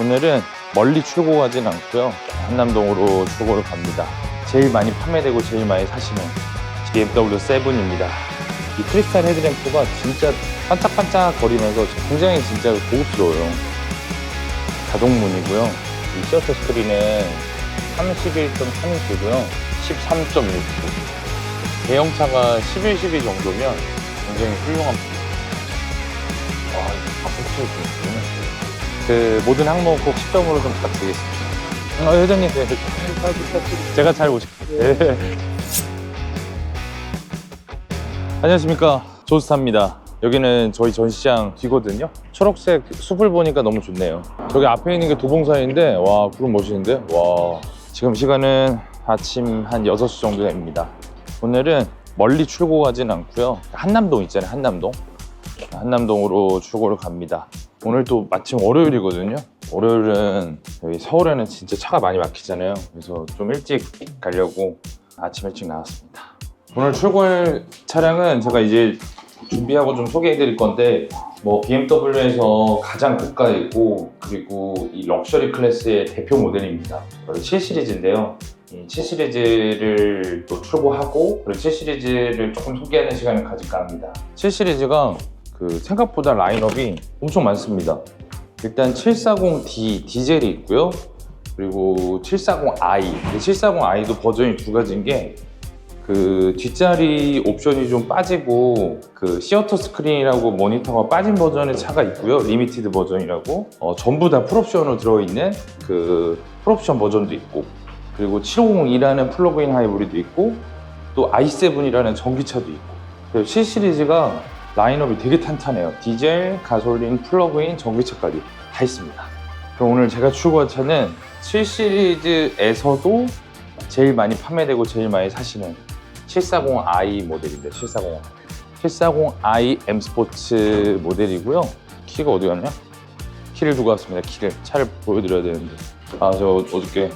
오늘은 멀리 출고 가진 않고요. 한남동으로 출고를 갑니다. 제일 많이 판매되고 제일 많이 사시는 BMW 7입니다. 이 크리스탈 헤드램프가 진짜 반짝반짝 거리면서 굉장히 진짜 고급스러워요. 자동문이고요. 이 시어터 스크린은 31.3인치고요. 13.6초. 대형차가 11, 12 정도면 굉장히 훌륭한 와, 이거 바쁘지 좀 그 모든 항목 꼭 10점으로 좀 부탁드리겠습니다. 어, 회장님, 네. 제가 잘 오실. 네. 안녕하십니까. 조스타입니다. 여기는 저희 전시장 뒤거든요. 초록색 숲을 보니까 너무 좋네요. 저기 앞에 있는 게 도봉산인데, 와, 구름 멋있는데? 와. 지금 시간은 아침 한 6시 정도 됩니다. 오늘은 멀리 출고 가진 않고요. 한남동 있잖아요, 한남동. 한남동으로 출고를 갑니다. 오늘 또 마침 월요일이거든요. 월요일은 여기 서울에는 진짜 차가 많이 막히잖아요. 그래서 좀 일찍 가려고 아침 일찍 나왔습니다. 오늘 출고할 차량은 제가 이제 준비하고 좀 소개해 드릴 건데 뭐 BMW에서 가장 고가이고 그리고 이 럭셔리 클래스의 대표 모델입니다. 바로 7 시리즈인데요. 이7 시리즈를 또 출고하고 그리고 7 시리즈를 조금 소개하는 시간을 가질까 합니다. 7 시리즈가 그 생각보다 라인업이 엄청 많습니다. 일단 740D 디젤이 있고요. 그리고 740i. 740i도 버전이 두 가지인 게 그 뒷자리 옵션이 좀 빠지고 그 시어터 스크린이라고 모니터가 빠진 버전의 차가 있고요. 리미티드 버전이라고 어, 전부 다 풀옵션으로 들어있는 그 풀옵션 버전도 있고 그리고 750이라는 플러그인 하이브리드 있고 또 i7이라는 전기차도 있고 그래서 7 시리즈가 라인업이 되게 탄탄해요. 디젤, 가솔린, 플러그인, 전기차까지 다 있습니다. 그럼 오늘 제가 출고한 차는 7 시리즈에서도 제일 많이 판매되고 제일 많이 사시는 740i 모델인데 740i 740i M 스포츠 모델이고요. 키가 어디 갔냐? 키를 두고 왔습니다. 키를 차를 보여드려야 되는데 아 저 어저께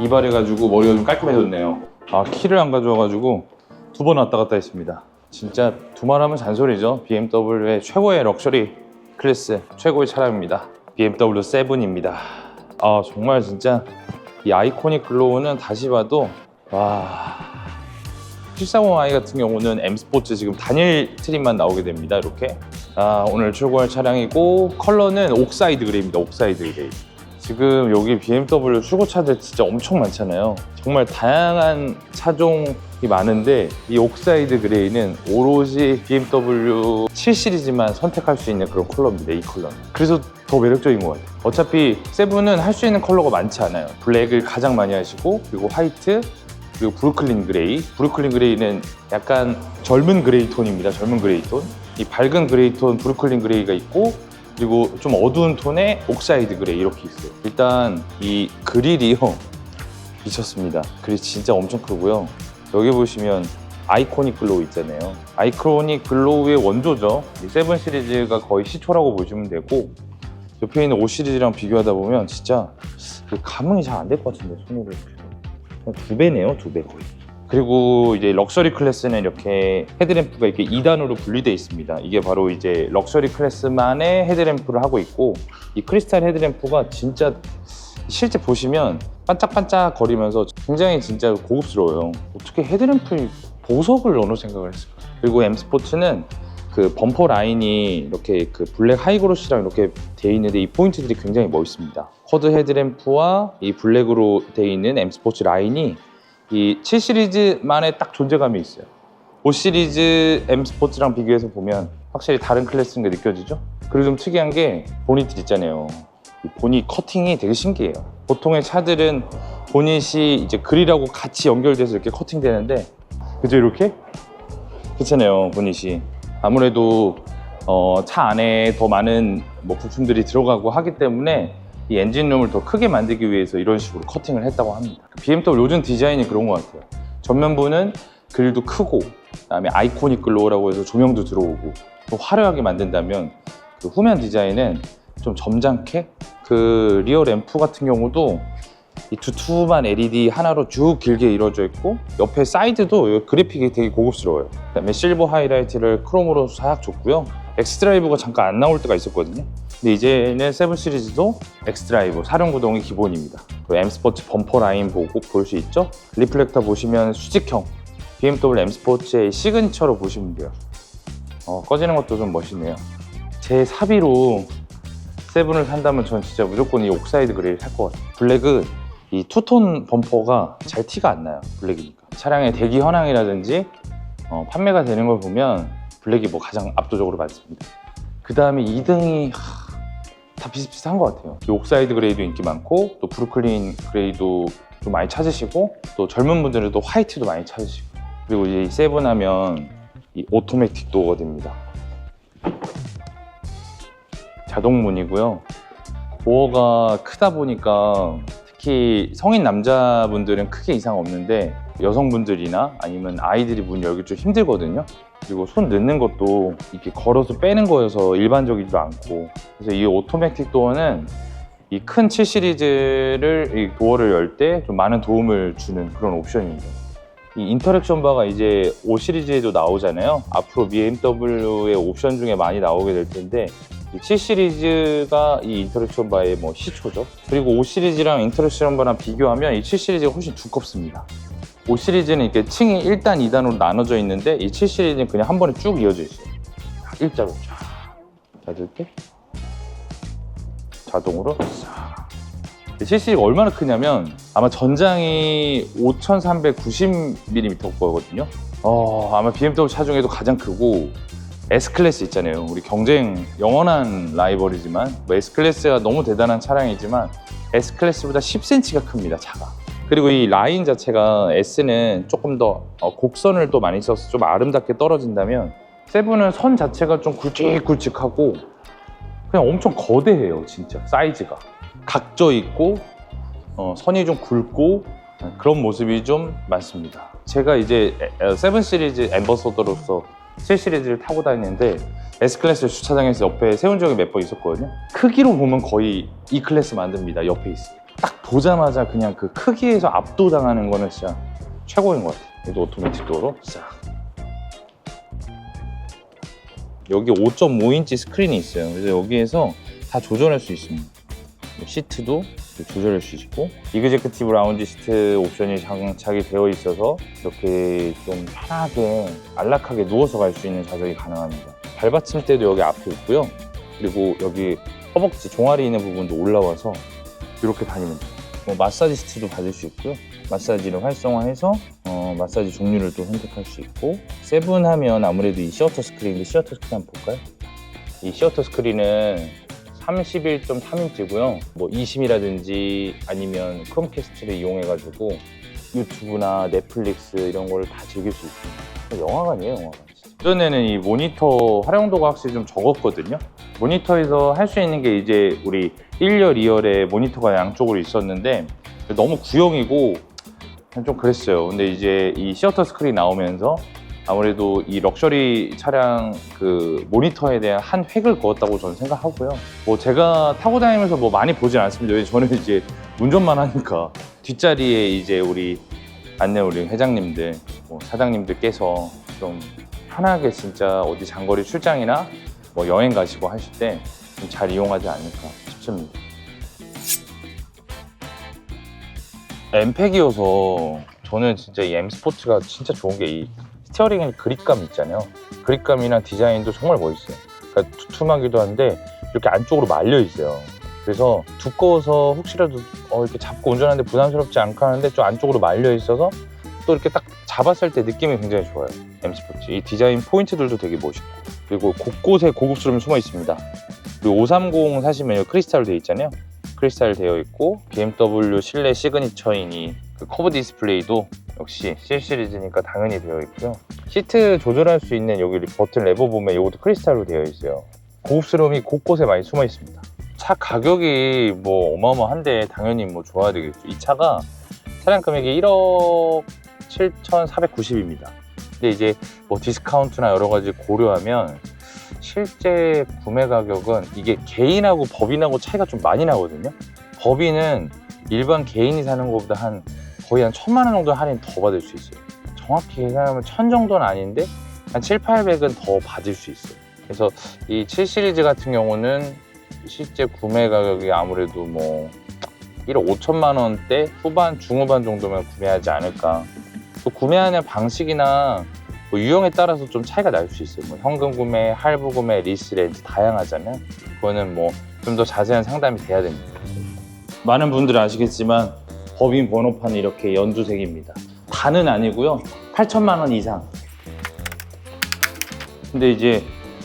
이발해가지고 머리가 좀 깔끔해졌네요. 아 키를 안 가져와가지고 두 번 왔다 갔다 했습니다. 진짜 두말하면 잔소리죠. BMW의 최고의 럭셔리 클래스 최고의 차량입니다. BMW 7입니다. 아 정말 진짜 이 아이코닉 글로우는 다시 봐도 와 740i 같은 경우는 M 스포츠 지금 단일 트림만 나오게 됩니다. 이렇게 아 오늘 출고할 차량이고 컬러는 옥사이드 그레이입니다. 옥사이드 그레이. 지금 여기 BMW 출고차들 진짜 엄청 많잖아요. 정말 다양한 차종이 많은데 이 옥사이드 그레이는 오로지 BMW 7 시리즈만 선택할 수 있는 그런 컬러입니다. 이 컬러는. 그래서 더 매력적인 것 같아요. 어차피 세븐은 할 수 있는 컬러가 많지 않아요. 블랙을 가장 많이 하시고 그리고 화이트 그리고 브루클린 그레이. 브루클린 그레이는 약간 젊은 그레이 톤입니다. 젊은 그레이 톤. 이 밝은 그레이 톤 브루클린 그레이가 있고 그리고 좀 어두운 톤의 옥사이드 그레이 이렇게 있어요. 일단 이 그릴이요 미쳤습니다. 그릴 진짜 엄청 크고요. 여기 보시면 아이코닉 글로우 있잖아요. 아이코닉 글로우의 원조죠. 이 세븐 시리즈가 거의 시초라고 보시면 되고 옆에 있는 5 시리즈랑 비교하다 보면 진짜 그 감흥이 잘 안 될 것 같은데 손으로. 두 배네요, 두 배 거의. 그리고 이제 럭셔리 클래스는 이렇게 헤드램프가 이렇게 2단으로 분리되어 있습니다. 이게 바로 이제 럭셔리 클래스만의 헤드램프를 하고 있고 이 크리스탈 헤드램프가 진짜 실제 보시면 반짝반짝 거리면서 굉장히 진짜 고급스러워요. 어떻게 헤드램프 보석을 어느 생각을 했을까? 그리고 M 스포츠는 그 범퍼 라인이 이렇게 그 블랙 하이그로시랑 이렇게 돼 있는데 이 포인트들이 굉장히 멋있습니다. 쿼드 헤드램프와 이 블랙으로 돼 있는 M 스포츠 라인이 이 7 시리즈만의 딱 존재감이 있어요. 5 시리즈 M 스포츠랑 비교해서 보면 확실히 다른 클래스인 게 느껴지죠? 그리고 좀 특이한 게 보니트 있잖아요. 이 보닛 커팅이 되게 신기해요. 보통의 차들은 보닛이 이제 그릴하고 같이 연결돼서 이렇게 커팅되는데 그죠 이렇게? 그렇잖아요 보닛이 아무래도 어, 차 안에 더 많은 뭐 부품들이 들어가고 하기 때문에 이 엔진룸을 더 크게 만들기 위해서 이런 식으로 커팅을 했다고 합니다. BMW 요즘 디자인이 그런 것 같아요. 전면부는 그릴도 크고 그다음에 아이코닉 글로우라고 해서 조명도 들어오고 또 화려하게 만든다면 그 후면 디자인은 좀 점잖게 그 리어 램프 같은 경우도 이 두툼한 LED 하나로 쭉 길게 이루어져 있고 옆에 사이드도 이 그래픽이 되게 고급스러워요. 그다음에 실버 하이라이트를 크롬으로 싹 줬고요. 엑스드라이브가 잠깐 안 나올 때가 있었거든요. 근데 이제는 세븐 시리즈도 엑스드라이브 사륜 구동이 기본입니다. 그 M 스포츠 범퍼 라인 보고 볼 수 있죠? 리플렉터 보시면 수직형 BMW M 스포츠의 시그니처로 보시면 돼요. 어, 꺼지는 것도 좀 멋있네요. 제 사비로 세븐을 산다면 전 진짜 무조건 이 옥사이드 그레이를 살 것 같아요. 블랙은 이 투톤 범퍼가 잘 티가 안 나요. 블랙이니까. 차량의 대기 현황이라든지 어, 판매가 되는 걸 보면 블랙이 뭐 가장 압도적으로 많습니다. 그 다음에 2등이 다 비슷비슷한 것 같아요. 이 옥사이드 그레이도 인기 많고 또 브루클린 그레이도 좀 많이 찾으시고 또 젊은 분들은 또 화이트도 많이 찾으시고 그리고 이제 이 세븐 하면 이 오토매틱 도어가 됩니다. 자동문이고요. 도어가 크다 보니까 특히 성인 남자분들은 크게 이상 없는데 여성분들이나 아니면 아이들이 문 열기 좀 힘들거든요. 그리고 손 넣는 것도 이렇게 걸어서 빼는 거여서 일반적이지도 않고 그래서 이 오토매틱 도어는 이 큰 7 시리즈를 이 도어를 열 때 좀 많은 도움을 주는 그런 옵션입니다. 이 인터랙션 바가 이제 5 시리즈에도 나오잖아요. 앞으로 BMW의 옵션 중에 많이 나오게 될 텐데 이7 시리즈가 이 인터랙션 바의 뭐 시초죠. 그리고 5 시리즈랑 인터랙션 바랑 비교하면 이 7 시리즈가 훨씬 두껍습니다. 5 시리즈는 이렇게 층이 1단, 2단으로 나눠져 있는데 이 7 시리즈는 그냥 한 번에 쭉 이어져 있어요. 일자로 쫙. 닫을게. 자동으로 싹. 7 시리즈가 얼마나 크냐면 아마 전장이 5,390mm 거거든요. 어, 아마 BMW 차 중에도 가장 크고 S 클래스 있잖아요. 우리 경쟁 영원한 라이벌이지만 뭐 S 클래스가 너무 대단한 차량이지만 S 클래스보다 10cm가 큽니다. 차가. 그리고 이 라인 자체가 S는 조금 더 어, 곡선을 또 많이 써서 좀 아름답게 떨어진다면 세븐은 선 자체가 좀 굵직굵직하고 그냥 엄청 거대해요, 진짜 사이즈가 각져 있고 어, 선이 좀 굵고 그런 모습이 좀 많습니다. 제가 이제 세븐 시리즈 앰버서더로서 7 시리즈를 타고 다니는데 S 클래스 주차장에서 옆에 세운 적이 몇 번 있었거든요. 크기로 보면 거의 E 클래스 만듭니다. 옆에 있어요. 딱 보자마자 그냥 그 크기에서 압도당하는 거는 진짜 최고인 것 같아요. 얘도 오토매틱 도어로 싹. 여기 5.5인치 스크린이 있어요. 그래서 여기에서 다 조절할 수 있습니다. 뭐 시트도 조절할 수 있고 이그제크티브 라운지 시트 옵션이 장착이 되어 있어서 이렇게 좀 편하게 안락하게 누워서 갈 수 있는 좌석이 가능합니다. 발받침대도 여기 앞에 있고요. 그리고 여기 허벅지 종아리 있는 부분도 올라와서 이렇게 다니면 돼요. 뭐 마사지 시트도 받을 수 있고요. 마사지를 활성화해서 어, 마사지 종류를 또 선택할 수 있고 세븐 하면 아무래도 이 시어터 스크린인데 시어터 스크린 한번 볼까요? 이 시어터 스크린은 31.3인치고요. 뭐 이심이라든지 아니면 크롬캐스트를 이용해가지고 유튜브나 넷플릭스 이런 걸 다 즐길 수 있습니다. 영화관이에요, 영화관. 예전에는 이 모니터 활용도가 확실히 좀 적었거든요. 모니터에서 할 수 있는 게 이제 우리 1열, 2열에 모니터가 양쪽으로 있었는데 너무 구형이고 좀 그랬어요. 근데 이제 이 시어터 스크린 나오면서 아무래도 이 럭셔리 차량 그 모니터에 대한 한 획을 그었다고 저는 생각하고요. 뭐 제가 타고 다니면서 뭐 많이 보진 않습니다. 저는 이제 운전만 하니까 뒷자리에 이제 우리 안내 우리 회장님들, 뭐 사장님들께서 좀 편하게 진짜 어디 장거리 출장이나 뭐 여행 가시고 하실 때좀잘 이용하지 않을까 싶습니다. 엠팩이어서 저는 진짜 이 M 스포츠가 진짜 좋은 게 이 스티어링의 그립감 있잖아요. 그립감이랑 디자인도 정말 멋있어요. 그러니까 두툼하기도 한데 이렇게 안쪽으로 말려 있어요. 그래서 두꺼워서 혹시라도 어, 이렇게 잡고 운전하는데 부담스럽지 않고 하는데 좀 안쪽으로 말려 있어서 또 이렇게 딱 잡았을 때 느낌이 굉장히 좋아요. M 스포츠. 이 디자인 포인트들도 되게 멋있고 그리고 곳곳에 고급스러움이 숨어 있습니다. 그리고 530 사시면 크리스탈로 되어 있잖아요. 크리스탈 되어 있고 BMW 실내 시그니처인 이그 커브 디스플레이도 역시 C 시리즈니까 당연히 되어 있고요. 시트 조절할 수 있는 여기 버튼 레버 보면 이것도 크리스탈로 되어 있어요. 고급스러움이 곳곳에 많이 숨어 있습니다. 차 가격이 뭐 어마어마한데 당연히 뭐 좋아야 되겠죠. 이 차가 차량 금액이 1억 7,490입니다. 근데 이제 뭐 디스카운트나 여러 가지 고려하면 실제 구매 가격은 이게 개인하고 법인하고 차이가 좀 많이 나거든요. 법인은 일반 개인이 사는 것보다 한 거의 한 천만 원 정도 할인 더 받을 수 있어요. 정확히 계산하면 천 정도는 아닌데 한 7, 800은 더 받을 수 있어요. 그래서 이 7 시리즈 같은 경우는 실제 구매 가격이 아무래도 뭐 1억 5천만 원대 후반 중후반 정도면 구매하지 않을까. 또 구매하는 방식이나 뭐 유형에 따라서 좀 차이가 날 수 있어요. 뭐 현금 구매, 할부 구매, 리스 렌트 다양하잖아요. 그거는 뭐 좀 더 자세한 상담이 돼야 됩니다. 많은 분들은 아시겠지만 법인 번호판이 이렇게 연두색입니다. 다는 아니고요. 8천만 원 이상. 근데 이제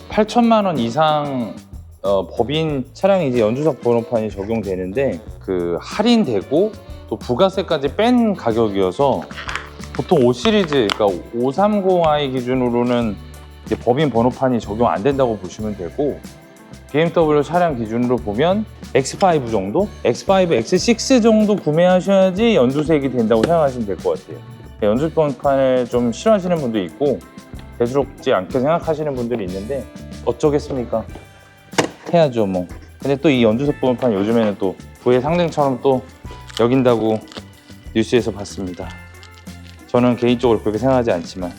8천만 원 이상 어, 법인 차량이 이제 연두색 번호판이 적용되는데 그 할인되고 또 부가세까지 뺀 가격이어서 보통 5 시리즈 그러니까 530i 기준으로는 이제 법인 번호판이 적용 안 된다고 보시면 되고 BMW 차량 기준으로 보면 X5 정도, X5, X6 정도 구매하셔야지 연두색이 된다고 생각하시면 될 것 같아요. 연두색 번호판을 좀 싫어하시는 분도 있고 대수롭지 않게 생각하시는 분들이 있는데 어쩌겠습니까? 해야죠 뭐. 근데 또 이 연두색 번호판 요즘에는 또 부의 상징처럼 또 여긴다고 뉴스에서 봤습니다. 저는 개인적으로 그렇게 생각하지 않지만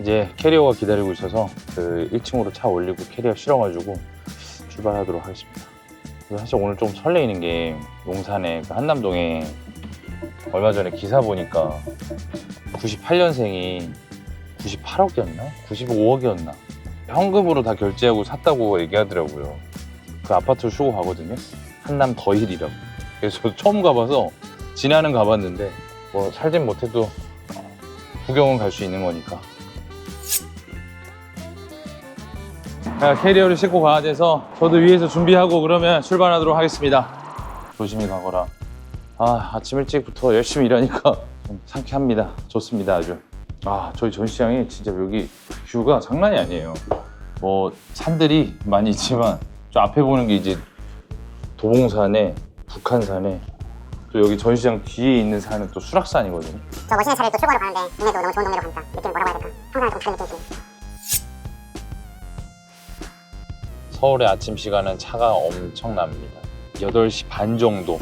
이제 캐리어가 기다리고 있어서 그 1층으로 차 올리고 캐리어 실어가지고 출발하도록 하겠습니다. 사실 오늘 좀 설레이는 게 용산에 그 한남동에 얼마 전에 기사 보니까 98년생이 98억이었나? 95억이었나? 현금으로 다 결제하고 샀다고 얘기하더라고요. 그 아파트를 쓰고 가거든요. 한남 더힐이라고. 그래서 저도 처음 가봐서 지나는 가봤는데 뭐 살진 못해도 구경은 갈 수 있는 거니까. 자, 캐리어를 싣고 가야 돼서 저도 위에서 준비하고 그러면 출발하도록 하겠습니다. 조심히 가거라. 아, 아침 일찍부터 열심히 일하니까 좀 상쾌합니다. 좋습니다, 아주. 아, 저희 전시장이 진짜 여기 뷰가 장난이 아니에요. 뭐 산들이 많이 있지만 저 앞에 보는 게 이제 도봉산에 북한산에 또 여기 전시장 뒤에 있는 산은 또 수락산이거든요. 저 멋있는 차를 또 출고하러 가는데 동네도 너무 좋은 동네로 갑니다. 느낌 뭐라고 해야 될까? 항상 좀 그런 느낌이 서울의 아침 시간은 차가 엄청납니다. 8시 반 정도,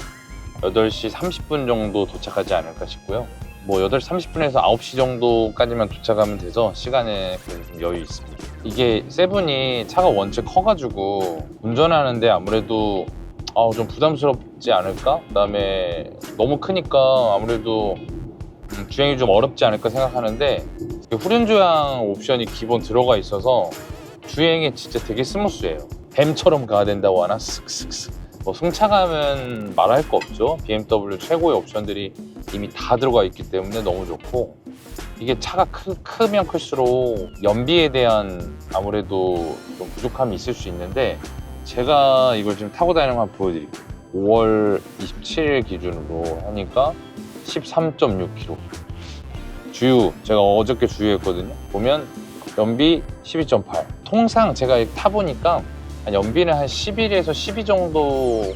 8시 30분 정도 도착하지 않을까 싶고요. 뭐 8시 30분에서 9시 정도까지만 도착하면 돼서 시간에 좀 여유 있습니다. 이게 세븐이 차가 원체 커가지고 운전하는데 아무래도 아, 좀 부담스럽지 않을까? 그다음에 너무 크니까 아무래도 음, 주행이 좀 어렵지 않을까 생각하는데 그 후륜 조향 옵션이 기본 들어가 있어서 주행이 진짜 되게 스무스해요. 뱀처럼 가야 된다고 하나? 슥슥슥. 뭐 승차감은 말할 거 없죠. BMW 최고의 옵션들이 이미 다 들어가 있기 때문에 너무 좋고 이게 차가 크, 크면 클수록 연비에 대한 아무래도 좀 부족함이 있을 수 있는데 제가 이걸 지금 타고 다니는 거 한번 보여드릴게요. 5월 27일 기준으로 하니까 13.6km. 주유 제가 어저께 주유했거든요. 보면 연비 12.8. 통상 제가 타보니까 한 연비는 한 11에서 12 정도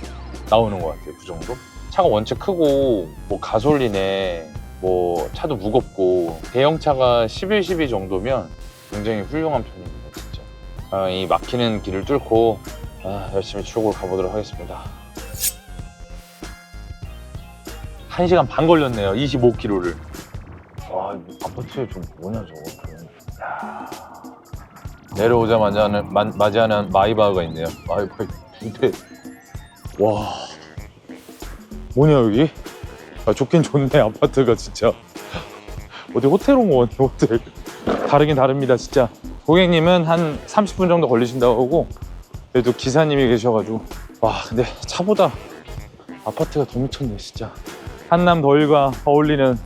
나오는 것 같아요. 그 정도. 차가 원체 크고 뭐 가솔린에 뭐 차도 무겁고 대형차가 11, 12 정도면 굉장히 훌륭한 편입니다. 진짜. 아, 이 막히는 길을 뚫고 아, 열심히 출국을 가보도록 하겠습니다. 1시간 반 걸렸네요. 25km를. 와, 이 아파트에 좀 뭐냐 저거. 야. 내려오자마자 마, 맞이하는 마이바흐가 있네요. 마이바흐 두대. 와. 뭐냐 여기? 아, 좋긴 좋네 아파트가 진짜. 어디 호텔 온 거 같네 호텔. 다르긴 다릅니다 진짜. 고객님은 한 30분 정도 걸리신다고 하고 그래도 기사님이 계셔가지고 와 근데 차보다 아파트가 더 미쳤네 진짜. 한남 더일과 어울리는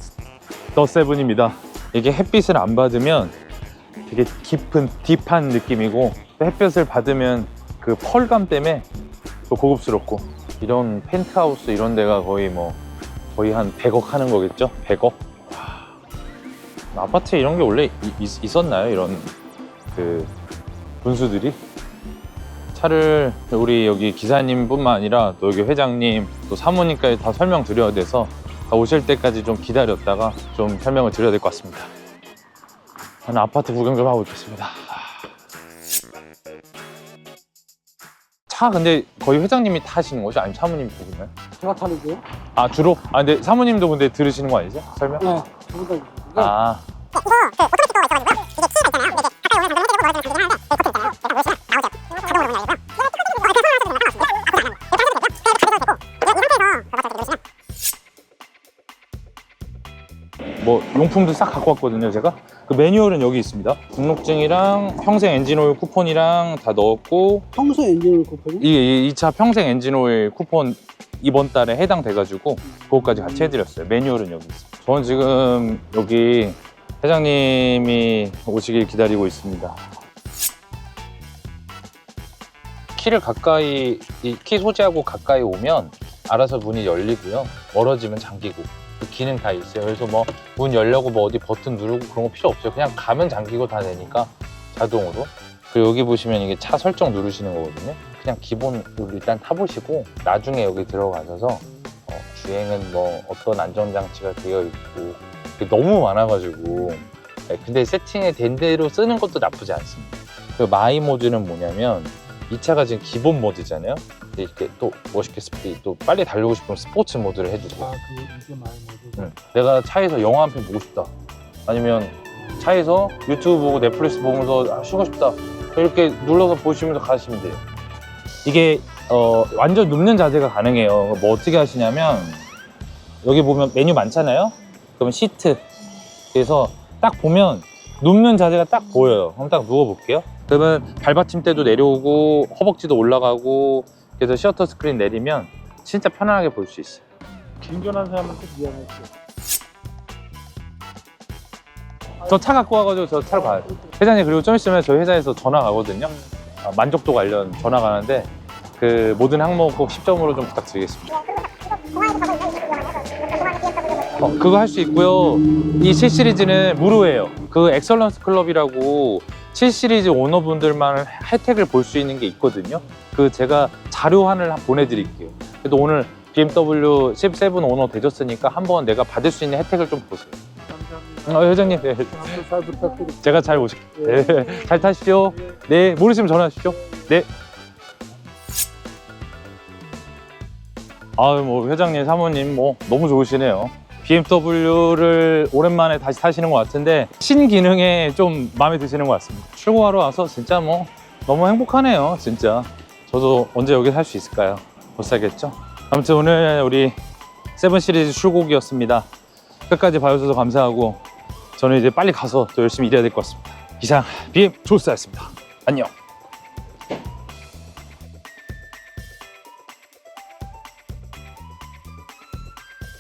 더 세븐입니다. 이게 햇빛을 안 받으면 되게 깊은 딥한 느낌이고 또 햇볕을 받으면 그 펄감 때문에 또 고급스럽고 이런 펜트하우스 이런 데가 거의 뭐 거의 한 100억 하는 거겠죠? 100억? 와, 아파트에 이런 게 원래 있었나요? 이런 그 분수들이? 차를 우리 여기 기사님뿐만 아니라 또 여기 회장님 또 사모님까지 다 설명드려야 돼서 다 오실 때까지 좀 기다렸다가 좀 설명을 드려야 될 것 같습니다. 저는 아파트 구경 좀 하고 있겠습니다. 차 근데 거의 회장님이 타시는 거죠? 아니면 사모님이 타시나요? 제가 타는 거요? 아 주로? 아 근데 사모님도 근데 들으시는 거 아니죠? 설명? 네. 저보다 이게 아 이거 그 오토매틱 도어가 있어가지고요. 이게 키가 있잖아요. 이게 가까이 오면 잠그는 해주고 멀어지면 잠기긴 하는데 죠. 용품도 싹 갖고 왔거든요 제가. 그 매뉴얼은 여기 있습니다. 등록증이랑 평생 엔진오일 쿠폰이랑 다 넣었고. 평소 엔진을 쿠폰이? 이게 이차 평생 엔진오일 쿠폰 이번 달에 해당돼가지고 그것까지 같이 해드렸어요. 매뉴얼은 여기 있습니다. 저는 지금 여기 회장님이 오시길 기다리고 있습니다. 키를 가까이 이 키 소지하고 가까이 오면 알아서 문이 열리고요. 멀어지면 잠기고 그 기능 다 있어요. 그래서 뭐 문 열려고 뭐 어디 버튼 누르고 그런 거 필요 없어요. 그냥 가면 잠기고 다 되니까 자동으로. 그리고 여기 보시면 이게 차 설정 누르시는 거거든요. 그냥 기본으로 일단 타보시고 나중에 여기 들어가셔서 어, 주행은 뭐 어떤 안전장치가 되어 있고 너무 많아가지고. 네, 근데 세팅이 된 대로 쓰는 것도 나쁘지 않습니다. 그 마이 모드는 뭐냐면 이 차가 지금 기본 모드잖아요 근데 이렇게 또 멋있게 스피 또 빨리 달리고 싶으면 스포츠 모드를 해주고 아, 그 이게 많이 모두. 응. 내가 차에서 영화 한 편 보고 싶다. 아니면 차에서 유튜브 보고 넷플릭스 보면서 아, 쉬고 싶다. 이렇게 눌러서 보시면서 가시면 돼요. 이게 어, 완전 눕는 자세가 가능해요. 뭐 어떻게 하시냐면 여기 보면 메뉴 많잖아요. 그러면 시트. 그래서 딱 보면 눕는 자세가 딱 보여요. 그럼 딱 누워볼게요. 그러면 발받침대도 내려오고 허벅지도 올라가고 그래서 셔터 스크린 내리면 진짜 편안하게 볼 수 있어요. 운전하는 사람한테 미안하죠. 저차 갖고 와가지고 저 차를 봐요. 회장님 그리고 좀 있으면 저희 회사에서 전화 가거든요. 아, 만족도 관련 전화 가는데 그 모든 항목 꼭 10점으로 좀 부탁드리겠습니다. 어, 그거 할 수 있고요. 이 7 시리즈는 무료예요. 그 엑설런스 클럽이라고 7 시리즈 오너분들만 혜택을 볼 수 있는 게 있거든요. 그 제가 자료환을 보내드릴게요. 그래도 오늘 BMW 17 오너 되셨으니까 한번 내가 받을 수 있는 혜택을 좀 보세요. 감사합니다. 어, 회장님, 네, 잘 부탁드립니다. 제가 잘 오실게요. 예. 네, 잘 타십시오. 네, 모르시면 전화하십시오. 네. 아유, 뭐, 회장님, 사모님, 뭐, 너무 좋으시네요. BMW를 오랜만에 다시 타시는 것 같은데, 신기능에 좀 마음에 드시는 것 같습니다. 출고하러 와서 진짜 뭐, 너무 행복하네요, 진짜. 저도 언제 여기 살 수 있을까요? 못 살겠죠? 아무튼 오늘 우리 세븐 시리즈 출고기였습니다. 끝까지 봐주셔서 감사하고, 저는 이제 빨리 가서 또 열심히 일해야 될 것 같습니다. 이상 BM 조스였습니다. 안녕.